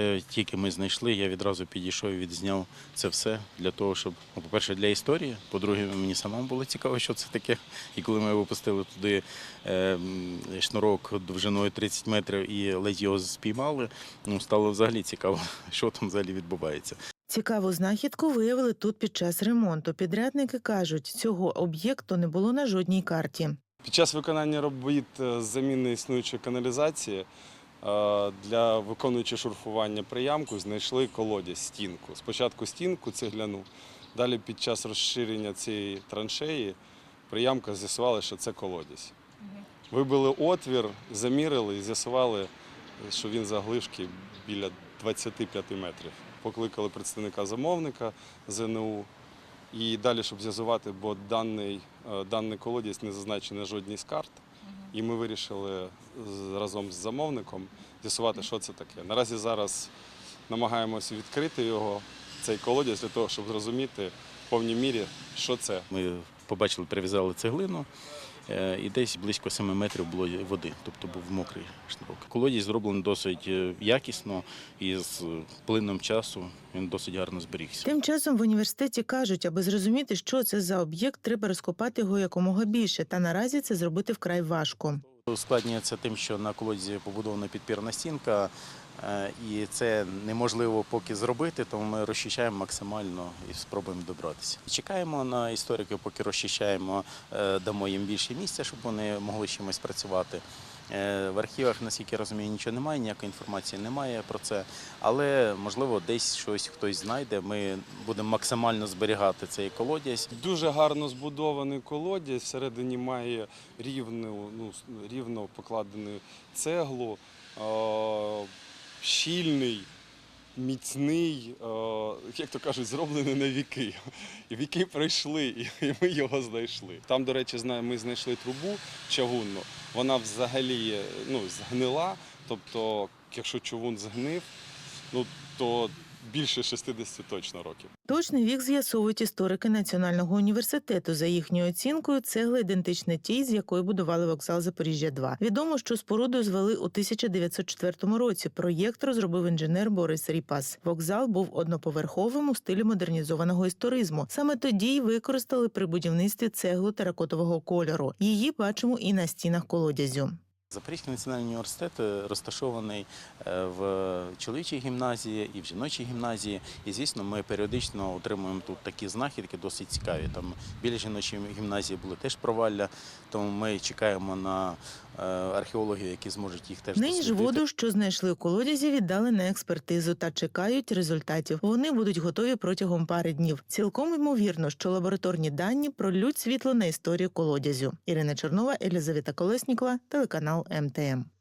Е, Тільки ми знайшли, я відразу підійшов і відзняв це все для того, щоб, ну, по-перше, для історії. По-друге, мені самому було цікаво, що це таке. І коли ми випустили туди е, шнурок довжиною 30 метрів і ледь його спіймали, ну стало взагалі цікаво, що там взагалі відбувається. Цікаву знахідку виявили тут під час ремонту. Підрядники кажуть, цього об'єкту не було на жодній карті. Під час виконання робіт е, з заміни існуючої каналізації для виконуючи шурфування приямку знайшли колодязь, стінку. Спочатку стінку цегляну, далі під час розширення цієї траншеї приямка з'ясували, що це колодязь. Вибили отвір, замірили і з'ясували, що він заглишки біля 25 метрів. Покликали представника замовника ЗНУ. І далі, щоб з'ясувати, бо даний, е, даний колодязь не зазначений на жодній з карт. І ми вирішили разом з замовником з'ясувати, що це таке. Наразі зараз намагаємося відкрити його, цей колодязь, для того, щоб зрозуміти в повній мірі, що це. Ми побачили, прив'язали цеглину, і десь близько 7 метрів було води, тобто був мокрий шнурок. Колодязь зроблений досить е, якісно і з плином часу він досить гарно зберігся. Тим часом в університеті кажуть, аби зрозуміти, що це за об'єкт, треба розкопати його якомога більше. Та наразі це зробити вкрай важко. Ускладнюється тим, що на колодязі побудована підпірна стінка, е, і це неможливо поки зробити, тому ми розчищаємо максимально і спробуємо добратися. Чекаємо на істориків, поки розчищаємо, е, дамо їм більше місця, щоб вони могли чимось працювати. Е, В архівах, наскільки я розумію, нічого немає, ніякої інформації немає про це. Але можливо десь щось хтось знайде. Ми будемо максимально зберігати цей колодязь. Дуже гарно збудований колодязь, всередині має рівну, ну, рівно покладену цеглу, е, щільний, міцний, е, як то кажуть, зроблений на віки. Віки пройшли, і ми його знайшли. Там, до речі, ми знайшли трубу чавунну. Вона взагалі ну, згнила. Тобто, якщо човун згнив, ну то більше 60 точно років. Точний вік з'ясовують історики Національного університету. За їхньою оцінкою, цегла ідентична тій, з якої будували вокзал Запоріжжя 2 Відомо, що споруду звели у 1904 році. Проєкт розробив інженер Борис Ріпас. Вокзал був одноповерховим у стилі модернізованого історизму. Саме тоді й використали при будівництві цеглу теракотового кольору. Її бачимо і на стінах колодязю. Запорізький національний університет е, розташований е, в чоловічій гімназії і в жіночій гімназії. І звісно, ми періодично отримуємо тут такі знахідки, досить цікаві. Там біля жіночої гімназії були теж провалля, тому ми чекаємо на е, археологів, які зможуть їх теж Нині ж воду, що знайшли у колодязі, віддали на експертизу та чекають результатів. Вони будуть готові протягом пари днів. Цілком ймовірно, що лабораторні дані пролють світло на історію колодязю. Ірина Чернова, Елізавета Колеснікова, телеканал МТМ.